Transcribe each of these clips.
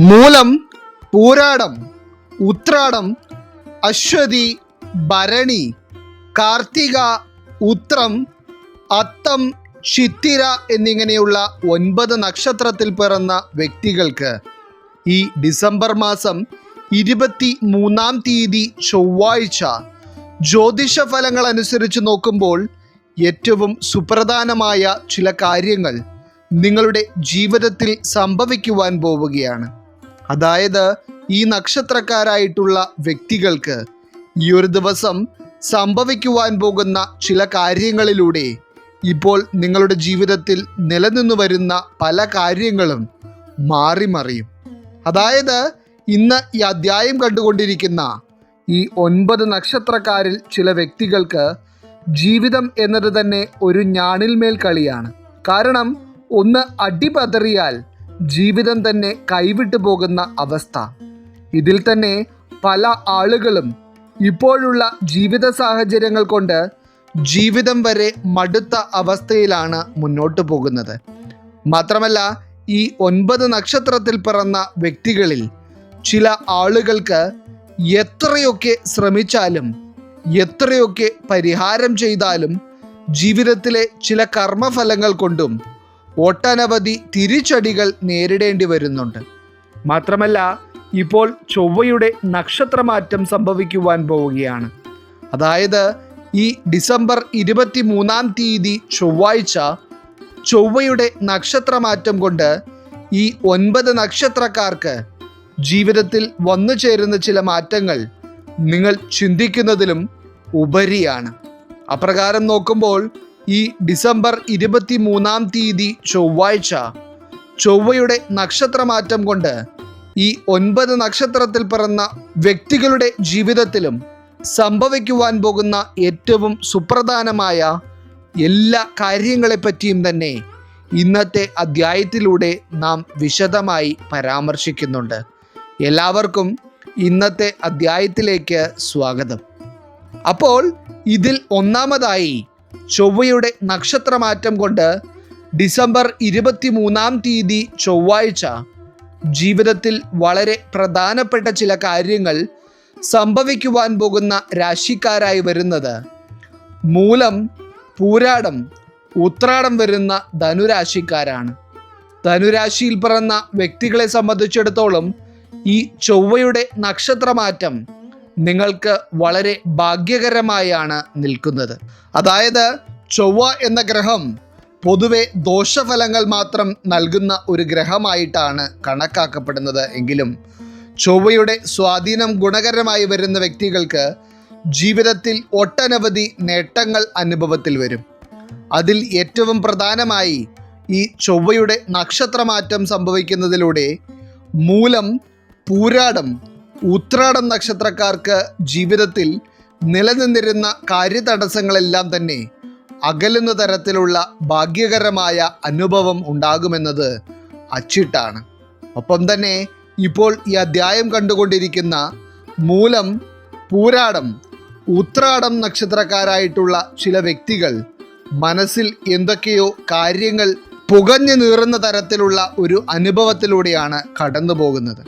മൂലം പൂരാടം ഉത്രാടം അശ്വതി ഭരണി കാർത്തിക ഉത്രം അത്തം ചിത്തിര എന്നിങ്ങനെയുള്ള ഒൻപത് നക്ഷത്രത്തിൽ പിറന്ന വ്യക്തികൾക്ക് ഈ ഡിസംബർ മാസം ഇരുപത്തി മൂന്നാം തീയതി ചൊവ്വാഴ്ച ജ്യോതിഷ ഫലങ്ങൾ അനുസരിച്ച് നോക്കുമ്പോൾ ഏറ്റവും സുപ്രധാനമായ ചില കാര്യങ്ങൾ നിങ്ങളുടെ ജീവിതത്തിൽ സംഭവിക്കുവാൻ പോവുകയാണ്. അതായത് ഈ നക്ഷത്രക്കാരായിട്ടുള്ള വ്യക്തികൾക്ക് ഈ ഒരു ദിവസം സംഭവിക്കുവാൻ പോകുന്ന ചില കാര്യങ്ങളിലൂടെ ഇപ്പോൾ നിങ്ങളുടെ ജീവിതത്തിൽ നിലനിന്നു വരുന്ന പല കാര്യങ്ങളും മാറി മറിയും. അതായത് ഇന്ന് ഈ അധ്യായം കണ്ടുകൊണ്ടിരിക്കുന്ന ഈ ഒൻപത് നക്ഷത്രക്കാരിൽ ചില വ്യക്തികൾക്ക് ജീവിതം എന്നത് തന്നെ ഒരു ഞാണിൽമേൽ കളിയാണ്. കാരണം ഒന്ന് അടിപതറിയാൽ ജീവിതം തന്നെ കൈവിട്ടു പോകുന്ന അവസ്ഥ. ഇതിൽ തന്നെ പല ആളുകളും ഇപ്പോഴുള്ള ജീവിത സാഹചര്യങ്ങൾ കൊണ്ട് ജീവിതം വരെ മടുത്ത അവസ്ഥയിലാണ് മുന്നോട്ടു പോകുന്നത്. മാത്രമല്ല ഈ ഒൻപത് നക്ഷത്രത്തിൽ പിറന്ന വ്യക്തികളിൽ ചില ആളുകൾക്ക് എത്രയൊക്കെ ശ്രമിച്ചാലും എത്രയൊക്കെ പരിഹാരം ചെയ്താലും ജീവിതത്തിലെ ചില കർമ്മഫലങ്ങൾ കൊണ്ടും ഒട്ടനവധി തിരിച്ചടികൾ നേരിടേണ്ടി വരുന്നുണ്ട്. മാത്രമല്ല ഇപ്പോൾ ചൊവ്വയുടെ നക്ഷത്രമാറ്റം സംഭവിക്കുവാൻ പോവുകയാണ്. അതായത് ഈ ഡിസംബർ ഇരുപത്തി മൂന്നാം തീയതി ചൊവ്വാഴ്ച ചൊവ്വയുടെ നക്ഷത്രമാറ്റം കൊണ്ട് ഈ ഒൻപത് നക്ഷത്രക്കാർക്ക് ജീവിതത്തിൽ വന്നു ചേരുന്ന ചില മാറ്റങ്ങൾ നിങ്ങൾ ചിന്തിക്കുന്നതിലും ഉപരിയാണ്. അപ്രകാരം നോക്കുമ്പോൾ ഈ ഡിസംബർ ഇരുപത്തി മൂന്നാം തീയതി ചൊവ്വാഴ്ച ചൊവ്വയുടെ നക്ഷത്രമാറ്റം കൊണ്ട് ഈ ഒൻപത് നക്ഷത്രത്തിൽ പിറന്ന വ്യക്തികളുടെ ജീവിതത്തിലും സംഭവിക്കുവാൻ പോകുന്ന ഏറ്റവും സുപ്രധാനമായ എല്ലാ കാര്യങ്ങളെപ്പറ്റിയും തന്നെ ഇന്നത്തെ അധ്യായത്തിലൂടെ നാം വിശദമായി പരാമർശിക്കുന്നുണ്ട്. എല്ലാവർക്കും ഇന്നത്തെ അധ്യായത്തിലേക്ക് സ്വാഗതം. അപ്പോൾ ഇതിൽ ഒന്നാമതായി ചൊവ്വയുടെ നക്ഷത്രമാറ്റം കൊണ്ട് ഡിസംബർ ഇരുപത്തി മൂന്നാം തീയതി ചൊവ്വാഴ്ച ജീവിതത്തിൽ വളരെ പ്രധാനപ്പെട്ട ചില കാര്യങ്ങൾ സംഭവിക്കുവാൻ പോകുന്ന രാശിക്കാരായി വരുന്നത്. മൂലം പൂരാടം ഉത്രാടം വരുന്ന ധനുരാശിക്കാരാണ്. ധനുരാശിയിൽ പിറന്ന വ്യക്തികളെ സംബന്ധിച്ചിടത്തോളം ഈ ചൊവ്വയുടെ നക്ഷത്രമാറ്റം നിങ്ങൾക്ക് വളരെ ഭാഗ്യകരമായാണ് നിൽക്കുന്നത്. അതായത് ചൊവ്വ എന്ന ഗ്രഹം പൊതുവെ ദോഷഫലങ്ങൾ മാത്രം നൽകുന്ന ഒരു ഗ്രഹമായിട്ടാണ് കണക്കാക്കപ്പെടുന്നത് എങ്കിലും ചൊവ്വയുടെ സ്വാധീനം ഗുണകരമായി വരുന്ന വ്യക്തികൾക്ക് ജീവിതത്തിൽ ഒട്ടനവധി നേട്ടങ്ങൾ അനുഭവത്തിൽ വരും. അതിൽ ഏറ്റവും പ്രധാനമായി ഈ ചൊവ്വയുടെ നക്ഷത്രമാറ്റം സംഭവിക്കുന്നതിലൂടെ മൂലം പൂരാടം ഉത്രാടം നക്ഷത്രക്കാർക്ക് ജീവിതത്തിൽ നിലനിന്നിരുന്ന കാര്യതടസ്സങ്ങളെല്ലാം തന്നെ അകലുന്ന തരത്തിലുള്ള ഭാഗ്യകരമായ അനുഭവം ഉണ്ടാകുമെന്നത് അച്ചിട്ടാണ്. ഒപ്പം തന്നെ ഇപ്പോൾ ഈ അധ്യായം കണ്ടുകൊണ്ടിരിക്കുന്ന മൂലം പൂരാടം ഉത്രാടം നക്ഷത്രക്കാരായിട്ടുള്ള ചില വ്യക്തികൾ മനസ്സിൽ എന്തൊക്കെയോ കാര്യങ്ങൾ പുകഞ്ഞു നീറുന്ന തരത്തിലുള്ള ഒരു അനുഭവത്തിലൂടെയാണ് കടന്നു പോകുന്നത്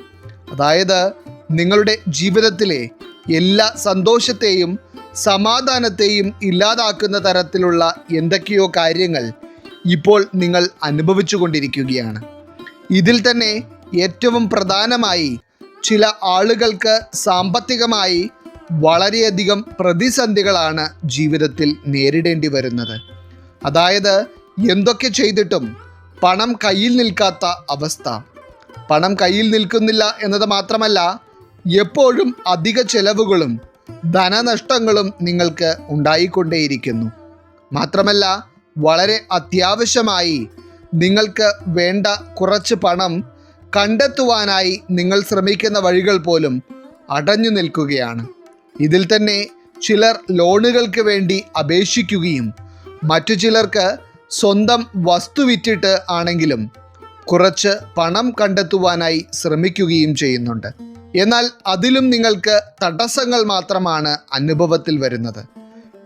അതായത് നിങ്ങളുടെ ജീവിതത്തിലെ എല്ലാ സന്തോഷത്തെയും സമാധാനത്തെയും ഇല്ലാതാക്കുന്ന തരത്തിലുള്ള എന്തൊക്കെയോ കാര്യങ്ങൾ ഇപ്പോൾ നിങ്ങൾ അനുഭവിച്ചു കൊണ്ടിരിക്കുകയാണ്. ഇതിൽ തന്നെ ഏറ്റവും പ്രധാനമായി ചില ആളുകൾക്ക് സാമ്പത്തികമായി വളരെയധികം പ്രതിസന്ധികളാണ് ജീവിതത്തിൽ നേരിടേണ്ടി വരുന്നത്. അതായത് എന്തൊക്കെ ചെയ്തിട്ടും പണം കയ്യിൽ നിൽക്കാത്ത അവസ്ഥ. പണം കയ്യിൽ നിൽക്കുന്നില്ല എന്നത് മാത്രമല്ല എപ്പോഴും അധിക ചെലവുകളും ധനനഷ്ടങ്ങളും നിങ്ങൾക്ക് ഉണ്ടായിക്കൊണ്ടേയിരിക്കുന്നു. മാത്രമല്ല വളരെ അത്യാവശ്യമായി നിങ്ങൾക്ക് വേണ്ട കുറച്ച് പണം കണ്ടെത്തുവാനായി നിങ്ങൾ ശ്രമിക്കുന്ന വഴികൾ പോലും അടഞ്ഞു നിൽക്കുകയാണ്. ഇതിൽ തന്നെ ചിലർ ലോണുകൾക്ക് വേണ്ടി അപേക്ഷിക്കുകയും മറ്റു ചിലർക്ക് സ്വന്തം വസ്തു വിറ്റിട്ട് ആണെങ്കിലും കുറച്ച് പണം കണ്ടെത്തുവാനായി ശ്രമിക്കുകയും ചെയ്യുന്നുണ്ട്. എന്നാൽ അതിലും നിങ്ങൾക്ക് തടസ്സങ്ങൾ മാത്രമാണ് അനുഭവത്തിൽ വരുന്നത്.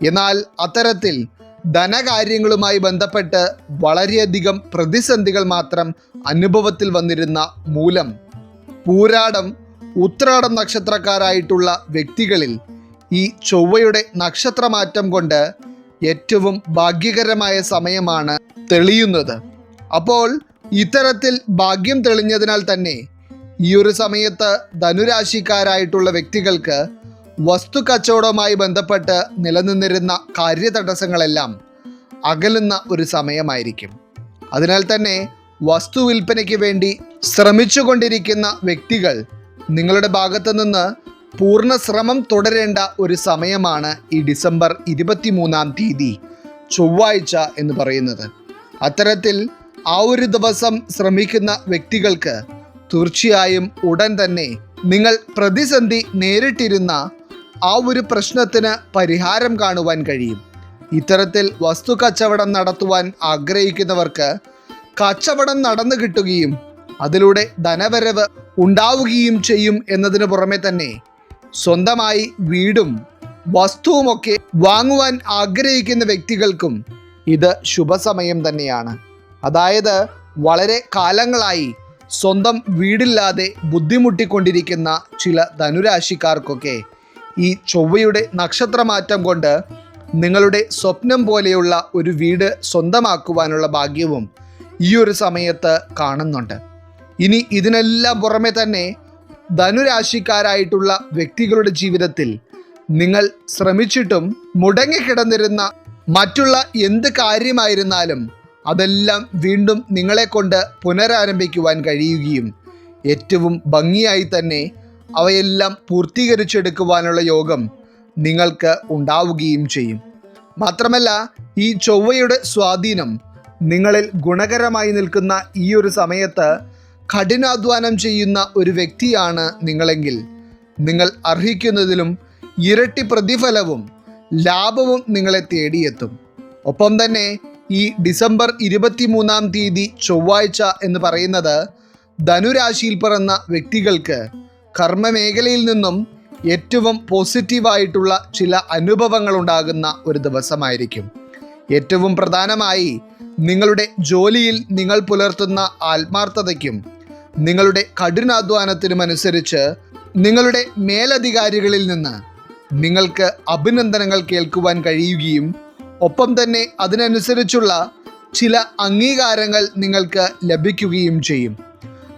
എന്നാൽ അത്തരത്തിൽ ധനകാര്യങ്ങളുമായി ബന്ധപ്പെട്ട് വളരെയധികം പ്രതിസന്ധികൾ മാത്രം അനുഭവത്തിൽ വന്നിരുന്ന മൂലം പൂരാടം ഉത്രാടം നക്ഷത്രക്കാരായിട്ടുള്ള വ്യക്തികളിൽ ഈ ചൊവ്വയുടെ നക്ഷത്രമാറ്റം കൊണ്ട് ഏറ്റവും ഭാഗ്യകരമായ സമയമാണ് തെളിയുന്നത്. അപ്പോൾ ഇത്തരത്തിൽ ഭാഗ്യം തെളിഞ്ഞതിനാൽ തന്നെ ഈ ഒരു സമയത്ത് ധനുരാശിക്കാരായിട്ടുള്ള വ്യക്തികൾക്ക് വസ്തു കച്ചവടവുമായി ബന്ധപ്പെട്ട് നിലനിന്നിരുന്ന കാര്യതടസ്സങ്ങളെല്ലാം അകലുന്ന ഒരു സമയമായിരിക്കും. അതിനാൽ തന്നെ വസ്തു വിൽപ്പനയ്ക്ക് വേണ്ടി ശ്രമിച്ചുകൊണ്ടിരിക്കുന്ന വ്യക്തികൾ നിങ്ങളുടെ ഭാഗത്തു നിന്ന് പൂർണ ശ്രമം തുടരേണ്ട ഒരു സമയമാണ് ഈ ഡിസംബർ ഇരുപത്തിമൂന്നാം തീയതി ചൊവ്വാഴ്ച എന്ന് പറയുന്നത്. അത്തരത്തിൽ ആ ഒരു ദിവസം ശ്രമിക്കുന്ന വ്യക്തികൾക്ക് തീർച്ചയായും ഉടൻ തന്നെ നിങ്ങൾ പ്രതിസന്ധി നേരിട്ടിരുന്ന ആ ഒരു പ്രശ്നത്തിന് പരിഹാരം കാണുവാൻ കഴിയും. ഇത്തരത്തിൽ വസ്തു കച്ചവടം നടത്തുവാൻ ആഗ്രഹിക്കുന്നവർക്ക് കച്ചവടം നടന്നു കിട്ടുകയും അതിലൂടെ ധനവരവ് ഉണ്ടാവുകയും ചെയ്യും എന്നതിന് പുറമെ തന്നെ സ്വന്തമായി വീടും വസ്തുവുമൊക്കെ വാങ്ങുവാൻ ആഗ്രഹിക്കുന്ന വ്യക്തികൾക്കും ഇത് ശുഭസമയം തന്നെയാണ്. അതായത് വളരെ കാലങ്ങളായി സ്വന്തം വീടില്ലാതെ ബുദ്ധിമുട്ടിക്കൊണ്ടിരിക്കുന്ന ചില ധനുരാശിക്കാർക്കൊക്കെ ഈ ചൊവ്വയുടെ നക്ഷത്രമാറ്റം കൊണ്ട് നിങ്ങളുടെ സ്വപ്നം പോലെയുള്ള ഒരു വീട് സ്വന്തമാക്കുവാനുള്ള ഭാഗ്യവും ഈ ഒരു സമയത്ത് കാണുന്നുണ്ട്. ഇനി ഇതിനെല്ലാം പുറമെ തന്നെ ധനുരാശിക്കാരായിട്ടുള്ള വ്യക്തികളുടെ ജീവിതത്തിൽ നിങ്ങൾ ശ്രമിച്ചിട്ടും മുടങ്ങിക്കിടന്നിരുന്ന മറ്റുള്ള എന്ത് കാര്യമായിരുന്നാലും അതെല്ലാം വീണ്ടും നിങ്ങളെ കൊണ്ട് പുനരാരംഭിക്കുവാൻ കഴിയുകയും ഏറ്റവും ഭംഗിയായി തന്നെ അവയെല്ലാം പൂർത്തീകരിച്ചെടുക്കുവാനുള്ള യോഗം നിങ്ങൾക്ക് ഉണ്ടാവുകയും ചെയ്യും. മാത്രമല്ല ഈ ചൊവ്വയുടെ സ്വാധീനം നിങ്ങളിൽ ഗുണകരമായി നിൽക്കുന്ന ഈ ഒരു സമയത്ത് കഠിനാധ്വാനം ചെയ്യുന്ന ഒരു വ്യക്തിയാണ് നിങ്ങളെങ്കിൽ നിങ്ങൾ അർഹിക്കുന്നതിലും ഇരട്ടി പ്രതിഫലവും ലാഭവും നിങ്ങളെ തേടിയെത്തും. ഒപ്പം തന്നെ ഈ ഡിസംബർ ഇരുപത്തിമൂന്നാം തീയതി ചൊവ്വാഴ്ച എന്ന് പറയുന്നത് ധനുരാശിയിൽ പിറന്ന വ്യക്തികൾക്ക് കർമ്മമേഖലയിൽ നിന്നും ഏറ്റവും പോസിറ്റീവായിട്ടുള്ള ചില അനുഭവങ്ങൾ ഉണ്ടാകുന്ന ഒരു ദിവസമായിരിക്കും. ഏറ്റവും പ്രധാനമായി നിങ്ങളുടെ ജോലിയിൽ നിങ്ങൾ പുലർത്തുന്ന ആത്മാർത്ഥതയ്ക്കും നിങ്ങളുടെ കഠിനാധ്വാനത്തിനും അനുസരിച്ച് നിങ്ങളുടെ മേലധികാരികളിൽ നിന്ന് നിങ്ങൾക്ക് അഭിനന്ദനങ്ങൾ കേൾക്കുവാൻ കഴിയുകയും ഒപ്പം തന്നെ അതിനനുസരിച്ചുള്ള ചില അംഗീകാരങ്ങൾ നിങ്ങൾക്ക് ലഭിക്കുകയും ചെയ്യും.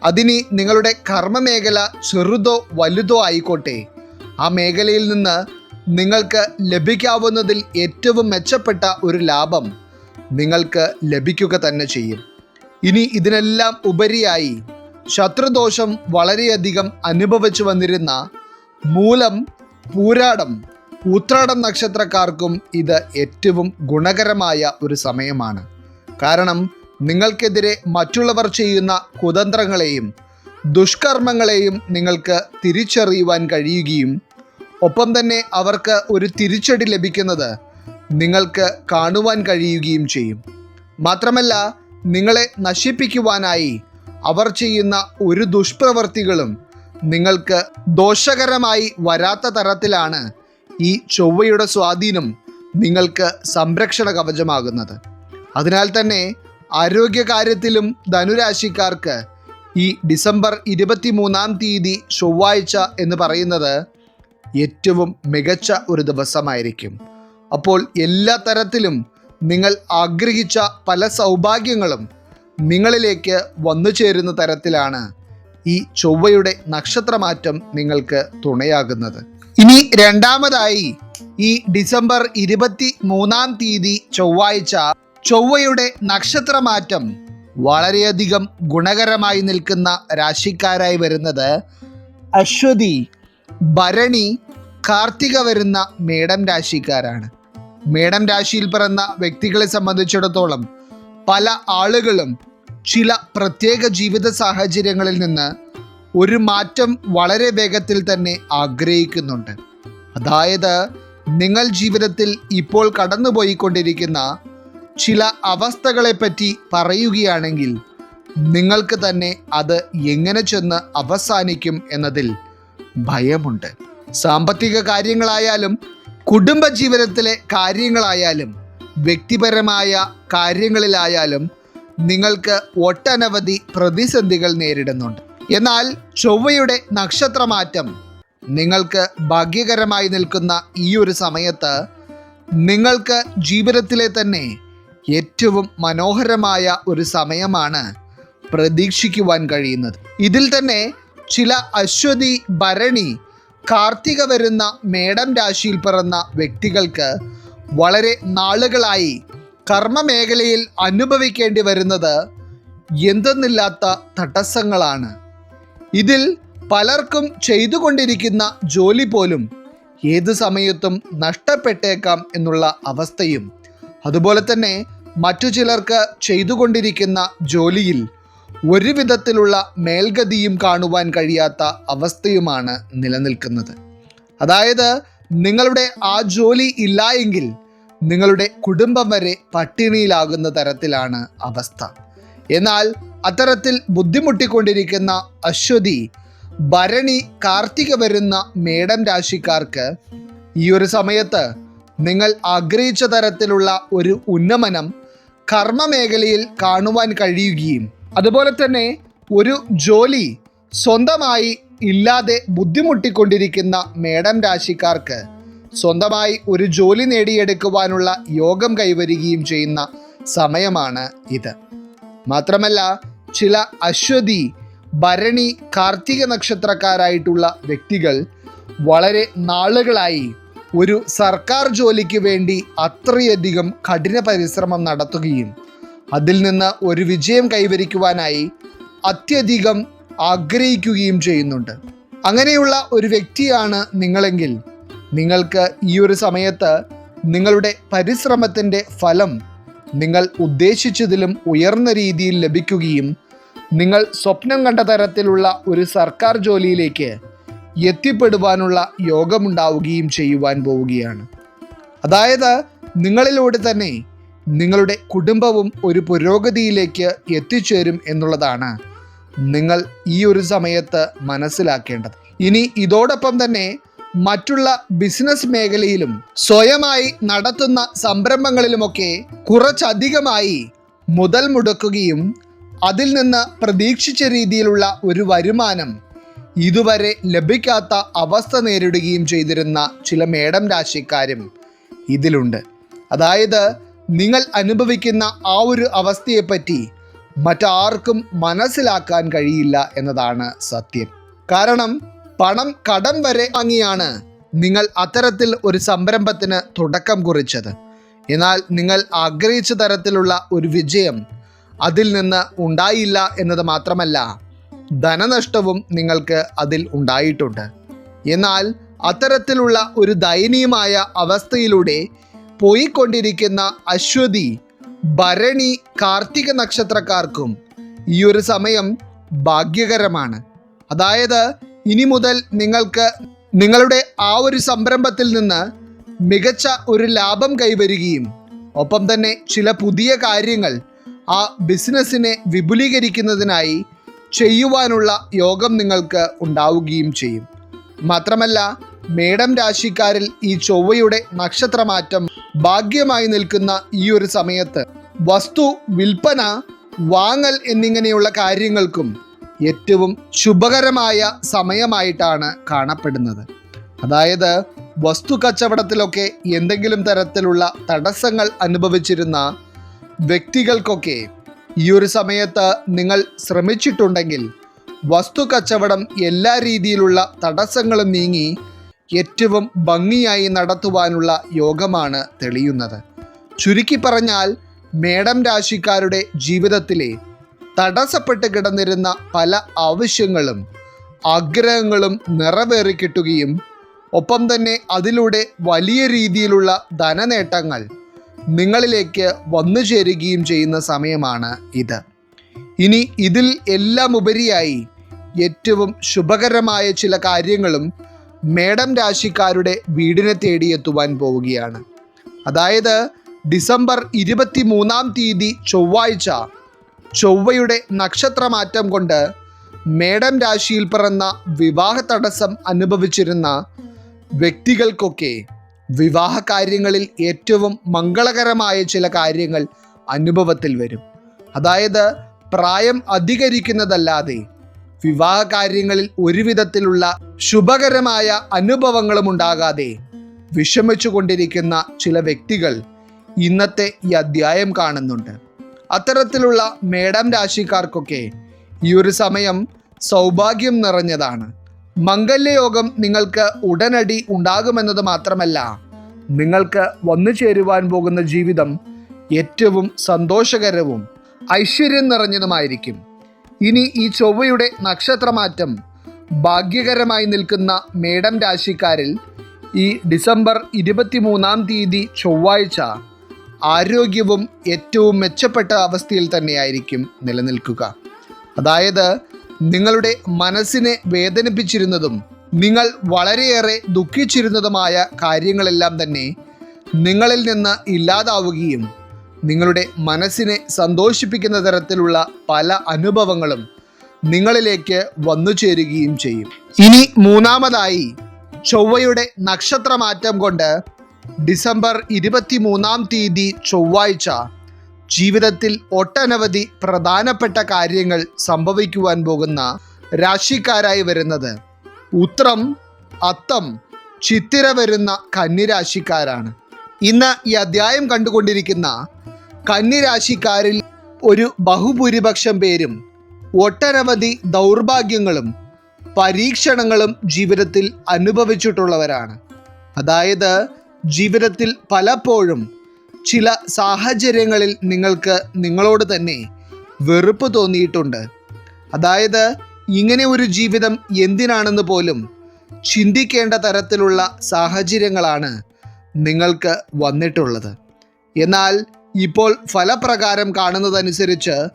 അതിനി നിങ്ങളുടെ കർമ്മമേഖല ചെറുതോ വലുതോ ആയിക്കോട്ടെ. ആ മേഖലയിൽ നിന്ന് നിങ്ങൾക്ക് ലഭിക്കാവുന്നതിൽ ഏറ്റവും മെച്ചപ്പെട്ട ഒരു ലാഭം നിങ്ങൾക്ക് ലഭിക്കുക തന്നെ ചെയ്യും. ഇനി ഇതിനെല്ലാം ഉപരിയായി ശത്രുദോഷം വളരെയധികം അനുഭവിച്ചു വന്നിരുന്ന മൂലം പൂരാടം ഉത്രാടം നക്ഷത്രക്കാർക്കും ഇത് ഏറ്റവും ഗുണകരമായ ഒരു സമയമാണ്. കാരണം നിങ്ങൾക്കെതിരെ മറ്റുള്ളവർ ചെയ്യുന്ന കുതന്ത്രങ്ങളെയും ദുഷ്കർമ്മങ്ങളെയും നിങ്ങൾക്ക് തിരിച്ചറിയുവാൻ കഴിയുകയും ഒപ്പം തന്നെ അവർക്ക് ഒരു തിരിച്ചടി ലഭിക്കുന്നത് നിങ്ങൾക്ക് കാണുവാൻ കഴിയുകയും ചെയ്യും. മാത്രമല്ല നിങ്ങളെ നശിപ്പിക്കുവാനായി അവർ ചെയ്യുന്ന ഒരു ദുഷ്പ്രവർത്തികളും നിങ്ങൾക്ക് ദോഷകരമായി വരാത്ത തരത്തിലാണ് ഈ ചൊവ്വയുടെ സ്വാധീനം നിങ്ങൾക്ക് സംരക്ഷണ കവചമാകുന്നത്. അതിനാൽ തന്നെ ആരോഗ്യകാര്യത്തിലും ധനുരാശിക്കാർക്ക് ഈ ഡിസംബർ ഇരുപത്തി മൂന്നാം തീയതി ചൊവ്വാഴ്ച എന്ന് പറയുന്നത് ഏറ്റവും മികച്ച ഒരു ദിവസമായിരിക്കും. അപ്പോൾ എല്ലാ തരത്തിലും നിങ്ങൾ ആഗ്രഹിച്ച പല സൗഭാഗ്യങ്ങളും നിങ്ങളിലേക്ക് വന്നു ചേരുന്ന തരത്തിലാണ് ഈ ചൊവ്വയുടെ നക്ഷത്രമാറ്റം നിങ്ങൾക്ക് തുണയാകുന്നത്. ഇനി രണ്ടാമതായി ഈ ഡിസംബർ ഇരുപത്തി മൂന്നാം തീയതി ചൊവ്വാഴ്ച ചൊവ്വയുടെ നക്ഷത്രമാറ്റം വളരെയധികം ഗുണകരമായി നിൽക്കുന്ന രാശിക്കാരായി വരുന്നത് അശ്വതി ഭരണി കാർത്തിക വരുന്ന മേടം രാശിക്കാരാണ്. മേടം രാശിയിൽ പിറന്ന വ്യക്തികളെ സംബന്ധിച്ചിടത്തോളം പല ആളുകളും ചില പ്രത്യേക ജീവിത സാഹചര്യങ്ങളിൽ നിന്ന് ഒരു മാറ്റം വളരെ വേഗത്തിൽ തന്നെ ആഗ്രഹിക്കുന്നുണ്ട്. അതായത് നിങ്ങൾ ജീവിതത്തിൽ ഇപ്പോൾ കടന്നുപോയിക്കൊണ്ടിരിക്കുന്ന ചില അവസ്ഥകളെപ്പറ്റി പറയുകയാണെങ്കിൽ നിങ്ങൾക്ക് തന്നെ അത് എങ്ങനെ ചെന്ന് അവസാനിക്കും എന്നതിൽ ഭയമുണ്ട്. സാമ്പത്തിക കാര്യങ്ങളായാലും കുടുംബജീവിതത്തിലെ കാര്യങ്ങളായാലും വ്യക്തിപരമായ കാര്യങ്ങളിലായാലും നിങ്ങൾക്ക് ഒട്ടനവധി പ്രതിസന്ധികൾ നേരിടുന്നുണ്ട്. എന്നാൽ ചൊവ്വയുടെ നക്ഷത്രമാറ്റം നിങ്ങൾക്ക് ഭാഗ്യകരമായി നിൽക്കുന്ന ഈ ഒരു സമയത്ത് നിങ്ങൾക്ക് ജീവിതത്തിലെ തന്നെ ഏറ്റവും മനോഹരമായ ഒരു സമയമാണ് പ്രതീക്ഷിക്കുവാൻ കഴിയുന്നത്. ഇതിൽ തന്നെ ചില അശ്വതി ഭരണി കാർത്തിക വരുന്ന മേടം രാശിയിൽ പിറന്ന വ്യക്തികൾക്ക് വളരെ നാളുകളായി കർമ്മമേഖലയിൽ അനുഭവിക്കേണ്ടി വരുന്നത് എന്തെന്നില്ലാത്ത തടസ്സങ്ങളാണ്. ഇതിൽ പലർക്കും ചെയ്തുകൊണ്ടിരിക്കുന്ന ജോലി പോലും ഏത് സമയത്തും നഷ്ടപ്പെട്ടേക്കാം എന്നുള്ള അവസ്ഥയും. അതുപോലെ തന്നെ മറ്റു ചിലർക്ക് ചെയ്തുകൊണ്ടിരിക്കുന്ന ജോലിയിൽ ഒരു വിധത്തിലുള്ള മേൽഗതിയും കാണുവാൻ കഴിയാത്ത അവസ്ഥയുമാണ് നിലനിൽക്കുന്നത്. അതായത് നിങ്ങളുടെ ആ ജോലി ഇല്ല എങ്കിൽ നിങ്ങളുടെ കുടുംബം വരെ പട്ടിണിയിലാകുന്ന തരത്തിലാണ് അവസ്ഥ. എന്നാൽ അത്തരത്തിൽ ബുദ്ധിമുട്ടിക്കൊണ്ടിരിക്കുന്ന അശ്വതി ഭരണി കാർത്തിക വരുന്ന മേടം രാശിക്കാർക്ക് ഈ ഒരു സമയത്ത് നിങ്ങൾ ആഗ്രഹിച്ച തരത്തിലുള്ള ഒരു ഉന്നമനം കർമ്മമേഖലയിൽ കാണുവാൻ കഴിയുകയും അതുപോലെ തന്നെ ഒരു ജോലി സ്വന്തമായി ഇല്ലാതെ ബുദ്ധിമുട്ടിക്കൊണ്ടിരിക്കുന്ന മേടം രാശിക്കാർക്ക് സ്വന്തമായി ഒരു ജോലി നേടിയെടുക്കുവാനുള്ള യോഗം കൈവരികയും ചെയ്യുന്ന സമയമാണ് ഇത്. മാത്രമല്ല ചില അശ്വതി ഭരണി കാർത്തിക നക്ഷത്രക്കാരായിട്ടുള്ള വ്യക്തികൾ വളരെ നാളുകളായി ഒരു സർക്കാർ ജോലിക്ക് വേണ്ടി അത്രയധികം കഠിന പരിശ്രമം നടത്തുകയും അതിൽ നിന്ന് ഒരു വിജയം കൈവരിക്കുവാനായി അത്യധികം ആഗ്രഹിക്കുകയും ചെയ്യുന്നുണ്ട്. അങ്ങനെയുള്ള ഒരു വ്യക്തിയാണ് നിങ്ങളെങ്കിൽ. നിങ്ങൾക്ക് ഈ ഒരു സമയത്ത് നിങ്ങളുടെ പരിശ്രമത്തിന്റെ ഫലം നിങ്ങൾ ഉദ്ദേശിച്ചതിലും ഉയർന്ന രീതിയിൽ ലഭിക്കുകയും നിങ്ങൾ സ്വപ്നം കണ്ട തരത്തിലുള്ള ഒരു സർക്കാർ ജോലിയിലേക്ക് എത്തിപ്പെടുവാനുള്ള യോഗമുണ്ടാവുകയും ചെയ്യുവാൻ പോവുകയാണ്. അതായത് നിങ്ങളിലൂടെ തന്നെ നിങ്ങളുടെ കുടുംബവും ഒരു പുരോഗതിയിലേക്ക് എത്തിച്ചേരും എന്നുള്ളതാണ് നിങ്ങൾ ഈ ഒരു സമയത്ത് മനസ്സിലാക്കേണ്ടത്. ഇനി ഇതോടൊപ്പം തന്നെ മറ്റുള്ള ബിസിനസ് മേഖലയിലും സ്വയമായി നടത്തുന്ന സംരംഭങ്ങളിലുമൊക്കെ കുറച്ചധികമായി മുതൽ മുടക്കുകയും അതിൽ നിന്ന് പ്രതീക്ഷിച്ച രീതിയിലുള്ള ഒരു വരുമാനം ഇതുവരെ ലഭിക്കാത്ത അവസ്ഥ നേരിടുകയും ചെയ്തിരുന്ന ചില മേടം രാശിക്കാരും ഇതിലുണ്ട്. അതായത് നിങ്ങൾ അനുഭവിക്കുന്ന ആ ഒരു അവസ്ഥയെപ്പറ്റി മറ്റാർക്കും മനസ്സിലാക്കാൻ കഴിയില്ല എന്നതാണ് സത്യം. കാരണം പണം കടം വരെ വാങ്ങിയാണ് നിങ്ങൾ അത്തരത്തിൽ ഒരു സംരംഭത്തിന് തുടക്കം കുറിച്ചത്. എന്നാൽ നിങ്ങൾ ആഗ്രഹിച്ച തരത്തിലുള്ള ഒരു വിജയം അതിൽ നിന്ന് ഉണ്ടായില്ല എന്നത് മാത്രമല്ല ധനനഷ്ടവും നിങ്ങൾക്ക് അതിൽ ഉണ്ടായിട്ടുണ്ട്. എന്നാൽ അത്തരത്തിലുള്ള ഒരു ദയനീയമായ അവസ്ഥയിലൂടെ പോയിക്കൊണ്ടിരിക്കുന്ന അശ്വതി ഭരണി കാർത്തിക നക്ഷത്രക്കാർക്കും ഈ ഒരു സമയം ഭാഗ്യകരമാണ്. അതായത് ഇനി മുതൽ നിങ്ങൾക്ക് നിങ്ങളുടെ ആ ഒരു സംരംഭത്തിൽ നിന്ന് മികച്ച ഒരു ലാഭം കൈവരികയും ഒപ്പം തന്നെ ചില പുതിയ കാര്യങ്ങൾ ആ ബിസിനസ്സിനെ വിപുലീകരിക്കുന്നതിനായി ചെയ്യുവാനുള്ള യോഗം നിങ്ങൾക്ക് ഉണ്ടാവുകയും ചെയ്യും. മാത്രമല്ല മേടം രാശിക്കാരിൽ ഈ ചൊവ്വയുടെ നക്ഷത്രമാറ്റം ഭാഗ്യമായി നിൽക്കുന്ന ഈ ഒരു സമയത്ത് വസ്തു വിൽപ്പന വാങ്ങൽ എന്നിങ്ങനെയുള്ള കാര്യങ്ങൾക്കും ഏറ്റവും ശുഭകരമായ സമയമായിട്ടാണ് കാണപ്പെടുന്നത്. അതായത് വസ്തു കച്ചവടത്തിലൊക്കെ എന്തെങ്കിലും തരത്തിലുള്ള തടസ്സങ്ങൾ അനുഭവിച്ചിരുന്ന വ്യക്തികൾക്കൊക്കെ ഈ ഒരു സമയത്ത് നിങ്ങൾ ശ്രമിച്ചിട്ടുണ്ടെങ്കിൽ വസ്തു കച്ചവടം എല്ലാ രീതിയിലുള്ള തടസ്സങ്ങളും നീങ്ങി ഏറ്റവും ഭംഗിയായി നടത്തുവാനുള്ള യോഗമാണ് തെളിയുന്നത്. ചുരുക്കി പറഞ്ഞാൽ മേടം രാശിക്കാരുടെ ജീവിതത്തിലെ തടസ്സപ്പെട്ട് കിടന്നിരുന്ന പല ആവശ്യങ്ങളും ആഗ്രഹങ്ങളും നിറവേറി കിട്ടുകയും ഒപ്പം തന്നെ അതിലൂടെ വലിയ രീതിയിലുള്ള ധനനേട്ടങ്ങൾ നിങ്ങളിലേക്ക് വന്നു ചേരുകയും ചെയ്യുന്ന സമയമാണ് ഇത്. ഇനി ഇതിൽ എല്ലാം ഉപരിയായി ഏറ്റവും ശുഭകരമായ ചില കാര്യങ്ങളും മേഡം രാശിക്കാരുടെ വീടിനെ തേടിയെത്തുവാൻ പോവുകയാണ്. അതായത് ഡിസംബർ ഇരുപത്തി മൂന്നാം തീയതി ചൊവ്വാഴ്ച ചൊവ്വയുടെ നക്ഷത്രമാറ്റം കൊണ്ട് മേടം രാശിയിൽ പിറന്ന വിവാഹ തടസ്സം അനുഭവിച്ചിരുന്ന വ്യക്തികൾക്കൊക്കെ വിവാഹ കാര്യങ്ങളിൽ ഏറ്റവും മംഗളകരമായ ചില കാര്യങ്ങൾ അനുഭവത്തിൽ വരും. അതായത് പ്രായം അധികരിക്കുന്നതല്ലാതെ വിവാഹ കാര്യങ്ങളിൽ ഒരുവിധത്തിലുള്ള ശുഭകരമായ അനുഭവങ്ങളും ഉണ്ടാകാതെ വിഷമിച്ചു കൊണ്ടിരിക്കുന്ന ചില വ്യക്തികൾ ഇന്നത്തെ ഈ അധ്യായം കാണുന്നുണ്ട്. അത്തരത്തിലുള്ള മേഡം രാശിക്കാർക്കൊക്കെ ഈ ഒരു സമയം സൗഭാഗ്യം നിറഞ്ഞതാണ്. മംഗല്യയോഗം നിങ്ങൾക്ക് ഉടനടി ഉണ്ടാകുമെന്നത് മാത്രമല്ല നിങ്ങൾക്ക് വന്നു ചേരുവാൻ പോകുന്ന ജീവിതം ഏറ്റവും സന്തോഷകരവും ഐശ്വര്യം നിറഞ്ഞതുമായിരിക്കും. ഇനി ഈ ചൊവ്വയുടെ നക്ഷത്രമാറ്റം ഭാഗ്യകരമായി നിൽക്കുന്ന മേഡം രാശിക്കാരിൽ ഈ ഡിസംബർ ഇരുപത്തിമൂന്നാം തീയതി ചൊവ്വാഴ്ച ആരോഗ്യവും ഏറ്റവും മെച്ചപ്പെട്ട അവസ്ഥയിൽ തന്നെയായിരിക്കും നിലനിൽക്കുക. അതായത് നിങ്ങളുടെ മനസ്സിനെ വേദനിപ്പിച്ചിരുന്നതും നിങ്ങൾ വളരെയേറെ ദുഃഖിച്ചിരുന്നതുമായ കാര്യങ്ങളെല്ലാം തന്നെ നിങ്ങളിൽ നിന്ന് ഇല്ലാതാവുകയും നിങ്ങളുടെ മനസ്സിനെ സന്തോഷിപ്പിക്കുന്ന തരത്തിലുള്ള പല അനുഭവങ്ങളും നിങ്ങളിലേക്ക് വന്നു ചേരുകയും ചെയ്യും. ഇനി മൂന്നാമതായി ചൊവ്വയുടെ നക്ഷത്രമാറ്റം കൊണ്ട് ഡിസംബർ ഇരുപത്തിമൂന്നാം തീയതി ചൊവ്വാഴ്ച. ജീവിതത്തിൽ ഒട്ടനവധി പ്രധാനപ്പെട്ട കാര്യങ്ങൾ സംഭവിക്കുവാൻ പോകുന്ന രാശിക്കാരായി വരുന്നത്. ഉത്രം അത്തം ചിത്തിര വരുന്ന കന്നിരാശിക്കാരാണ്. ഇന്ന് ഈ അധ്യായം കണ്ടുകൊണ്ടിരിക്കുന്ന കന്നിരാശിക്കാരിൽ ഒരു ബഹുഭൂരിപക്ഷം പേരും ഒട്ടനവധി ദൗർഭാഗ്യങ്ങളും പരീക്ഷണങ്ങളും ജീവിതത്തിൽ അനുഭവിച്ചിട്ടുള്ളവരാണ്. അതായത് ജീവിതത്തിൽ പലപ്പോഴും ചില സാഹചര്യങ്ങളിൽ നിങ്ങൾക്ക് നിങ്ങളോട് തന്നെ വെറുപ്പ് തോന്നിയിട്ടുണ്ട്. അതായത് ഇങ്ങനെ ഒരു ജീവിതം എന്തിനാണെന്ന് പോലും ചിന്തിക്കേണ്ട തരത്തിലുള്ള സാഹചര്യങ്ങളാണ് നിങ്ങൾക്ക് വന്നിട്ടുള്ളത്. എന്നാൽ ഇപ്പോൾ ഫലപ്രകാരം കാണുന്നതനുസരിച്ച്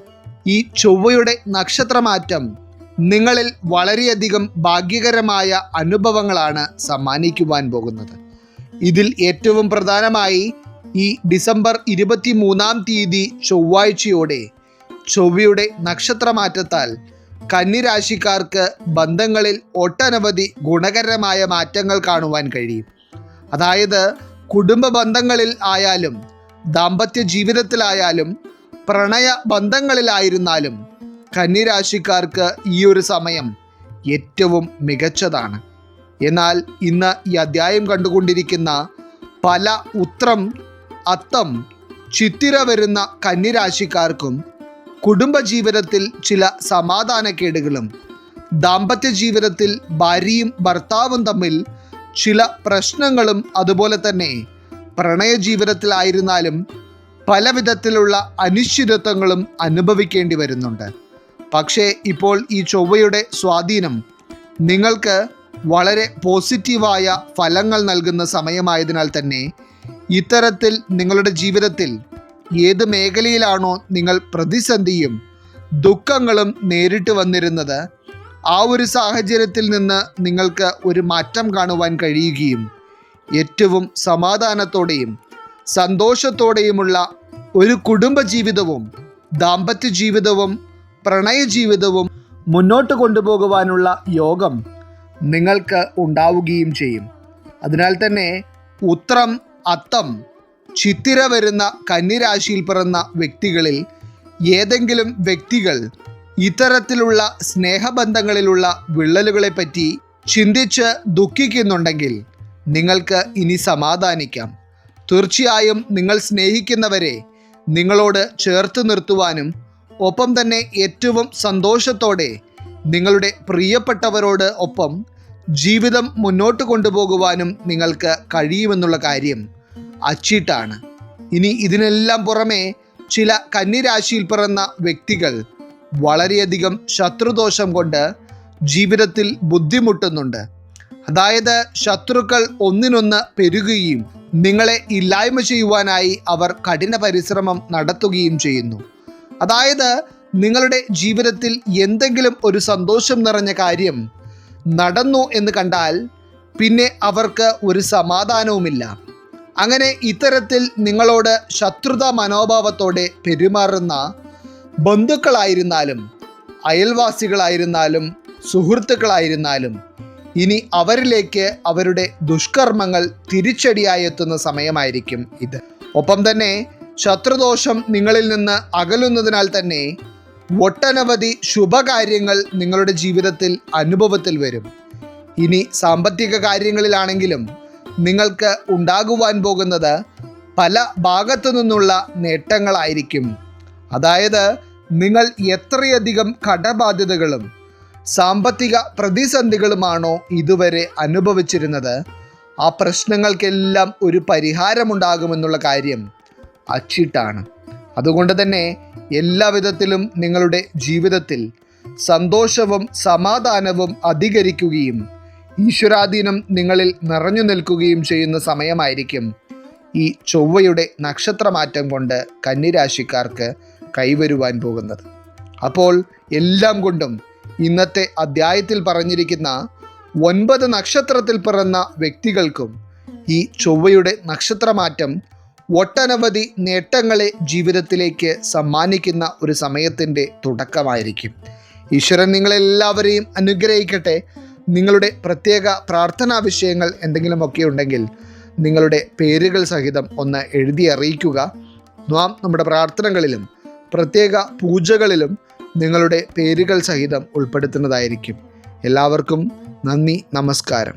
ഈ ചൊവ്വയുടെ നക്ഷത്രമാറ്റം നിങ്ങളിൽ വളരെയധികം ഭാഗ്യകരമായ അനുഭവങ്ങളാണ് സമ്മാനിക്കുവാൻ പോകുന്നത്. ഇതിൽ ഏറ്റവും പ്രധാനമായി ഈ ഡിസംബർ ഇരുപത്തി മൂന്നാം തീയതി ചൊവ്വാഴ്ചയോടെ ചൊവ്വയുടെ നക്ഷത്രമാറ്റത്താൽ കന്നിരാശിക്കാർക്ക് ബന്ധങ്ങളിൽ ഒട്ടനവധി ഗുണകരമായ മാറ്റങ്ങൾ കാണുവാൻ കഴിയും. അതായത് കുടുംബ ബന്ധങ്ങളിൽ ആയാലും ദാമ്പത്യ ജീവിതത്തിലായാലും പ്രണയ ബന്ധങ്ങളിലായിരുന്നാലും കന്നിരാശിക്കാർക്ക് ഈ ഒരു സമയം ഏറ്റവും മികച്ചതാണ്. എന്നാൽ ഇന്ന് ഈ അധ്യായം കണ്ടുകൊണ്ടിരിക്കുന്ന പല ഉത്രം അത്തം ചിത്തിര വരുന്ന കന്നിരാശിക്കാർക്കും കുടുംബജീവിതത്തിൽ ചില സമാധാനക്കേടുകളും ദാമ്പത്യ ജീവിതത്തിൽ ഭാര്യയും ഭർത്താവും തമ്മിൽ ചില പ്രശ്നങ്ങളും അതുപോലെ തന്നെ പ്രണയ ജീവിതത്തിലായിരുന്നാലും പല വിധത്തിലുള്ള അനിശ്ചിതത്വങ്ങളും അനുഭവിക്കേണ്ടി വരുന്നുണ്ട്. പക്ഷേ ഇപ്പോൾ ഈ ചൊവ്വയുടെ സ്വാധീനം നിങ്ങൾക്ക് വളരെ പോസിറ്റീവായ ഫലങ്ങൾ നൽകുന്ന സമയമായതിനാൽ തന്നെ ഇത്തരത്തിൽ നിങ്ങളുടെ ജീവിതത്തിൽ ഏത് മേഖലയിലാണോ നിങ്ങൾ പ്രതിസന്ധിയും ദുഃഖങ്ങളും നേരിട്ട് വന്നിരുന്നത് ആ ഒരു സാഹചര്യത്തിൽ നിന്ന് നിങ്ങൾക്ക് ഒരു മാറ്റം കാണുവാൻ കഴിയുകയും ഏറ്റവും സമാധാനത്തോടെയും സന്തോഷത്തോടെയുമുള്ള ഒരു കുടുംബ ജീവിതവും ദാമ്പത്യ ജീവിതവും പ്രണയ ജീവിതവും മുന്നോട്ട് കൊണ്ടുപോകുവാനുള്ള യോഗം നിങ്ങൾക്ക് ഉണ്ടാവുകയും ചെയ്യും. അതിനാൽ തന്നെ ഉത്രം അത്തം ചിത്തിര വരുന്ന കന്നിരാശിയിൽ പിറന്ന വ്യക്തികളിൽ ഏതെങ്കിലും വ്യക്തികൾ ഇത്തരത്തിലുള്ള സ്നേഹബന്ധങ്ങളിലുള്ള വിള്ളലുകളെപ്പറ്റി ചിന്തിച്ച് ദുഃഖിക്കുന്നുണ്ടെങ്കിൽ നിങ്ങൾക്ക് ഇനി സമാധാനിക്കാം. തീർച്ചയായും നിങ്ങൾ സ്നേഹിക്കുന്നവരെ നിങ്ങളോട് ചേർത്ത് നിർത്തുവാനും ഒപ്പം തന്നെ ഏറ്റവും സന്തോഷത്തോടെ നിങ്ങളുടെ പ്രിയപ്പെട്ടവരോട് ഒപ്പം ജീവിതം മുന്നോട്ട് കൊണ്ടുപോകുവാനും നിങ്ങൾക്ക് കഴിയുമെന്നുള്ള കാര്യം അച്ചിട്ടാണ്. ഇനി ഇതിനെല്ലാം പുറമെ ചില കന്നിരാശിയിൽ പിറന്ന വ്യക്തികൾ വളരെയധികം ശത്രുദോഷം കൊണ്ട് ജീവിതത്തിൽ ബുദ്ധിമുട്ടുന്നുണ്ട്. അതായത് ശത്രുക്കൾ ഒന്നിനൊന്ന് പെരുകുകയും നിങ്ങളെ ഇല്ലായ്മ ചെയ്യുവാനായി അവർ കഠിന പരിശ്രമം നടത്തുകയും ചെയ്യുന്നു. അതായത് നിങ്ങളുടെ ജീവിതത്തിൽ എന്തെങ്കിലും ഒരു സന്തോഷം നിറഞ്ഞ കാര്യം നടന്നു എന്ന് കണ്ടാൽ പിന്നെ അവർക്ക് ഒരു സമാധാനവുമില്ല. അങ്ങനെ ഇത്തരത്തിൽ നിങ്ങളോട് ശത്രുത മനോഭാവത്തോടെ പെരുമാറുന്ന ബന്ധുക്കളായിരുന്നാലും അയൽവാസികളായിരുന്നാലും സുഹൃത്തുക്കളായിരുന്നാലും ഇനി അവരിലേക്ക് അവരുടെ ദുഷ്കർമ്മങ്ങൾ തിരിച്ചടിയായി എത്തുന്ന സമയമായിരിക്കും ഇത്. ഒപ്പം തന്നെ ശത്രുദോഷം നിങ്ങളിൽ നിന്ന് അകലുന്നതിനാൽ തന്നെ ഒട്ടനവധി ശുഭകാര്യങ്ങൾ നിങ്ങളുടെ ജീവിതത്തിൽ അനുഭവത്തിൽ വരും. ഇനി സാമ്പത്തിക കാര്യങ്ങളിലാണെങ്കിലും നിങ്ങൾക്ക് ഉണ്ടാകുവാൻ പോകുന്നത് പല ഭാഗത്തു നിന്നുള്ള നേട്ടങ്ങളായിരിക്കും. അതായത് നിങ്ങൾ എത്രയധികം കടബാധ്യതകളും സാമ്പത്തിക പ്രതിസന്ധികളുമാണോ ഇതുവരെ അനുഭവിച്ചിരുന്നത്? ആ പ്രശ്നങ്ങൾക്കെല്ലാം ഒരു പരിഹാരമുണ്ടാകുമെന്നുള്ള കാര്യം അച്ചിട്ടാണ്. അതുകൊണ്ട് തന്നെ എല്ലാവിധത്തിലും നിങ്ങളുടെ ജീവിതത്തിൽ സന്തോഷവും സമാധാനവും അധികരിക്കുകയും ഈശ്വരാധീനം നിങ്ങളിൽ നിറഞ്ഞു നിൽക്കുകയും ചെയ്യുന്ന സമയമായിരിക്കും ഈ ചൊവ്വയുടെ നക്ഷത്രമാറ്റം കൊണ്ട് കന്നിരാശിക്കാർക്ക് കൈവരുവാൻ പോകുന്നത്. അപ്പോൾ എല്ലാം കൊണ്ടും ഇന്നത്തെ അധ്യായത്തിൽ പറഞ്ഞിരിക്കുന്ന ഒൻപത് നക്ഷത്രത്തിൽ പിറന്ന വ്യക്തികൾക്കും ഈ ചൊവ്വയുടെ നക്ഷത്രമാറ്റം ഒട്ടനവധി നേട്ടങ്ങളെ ജീവിതത്തിലേക്ക് സമ്മാനിക്കുന്ന ഒരു സമയത്തിന്റെ തുടക്കമായിരിക്കും. ഈശ്വരൻ നിങ്ങളെല്ലാവരെയും അനുഗ്രഹിക്കട്ടെ. നിങ്ങളുടെ പ്രത്യേക പ്രാർത്ഥനാ വിഷയങ്ങൾ എന്തെങ്കിലുമൊക്കെ ഉണ്ടെങ്കിൽ നിങ്ങളുടെ പേരുകൾ സഹിതം ഒന്ന് എഴുതി അറിയിക്കുക. നാം നമ്മുടെ പ്രാർത്ഥനകളിലും പ്രത്യേക പൂജകളിലും നിങ്ങളുടെ പേരുകൾ സഹിതം ഉൾപ്പെടുത്തുന്നതായിരിക്കും. എല്ലാവർക്കും നന്ദി നമസ്കാരം.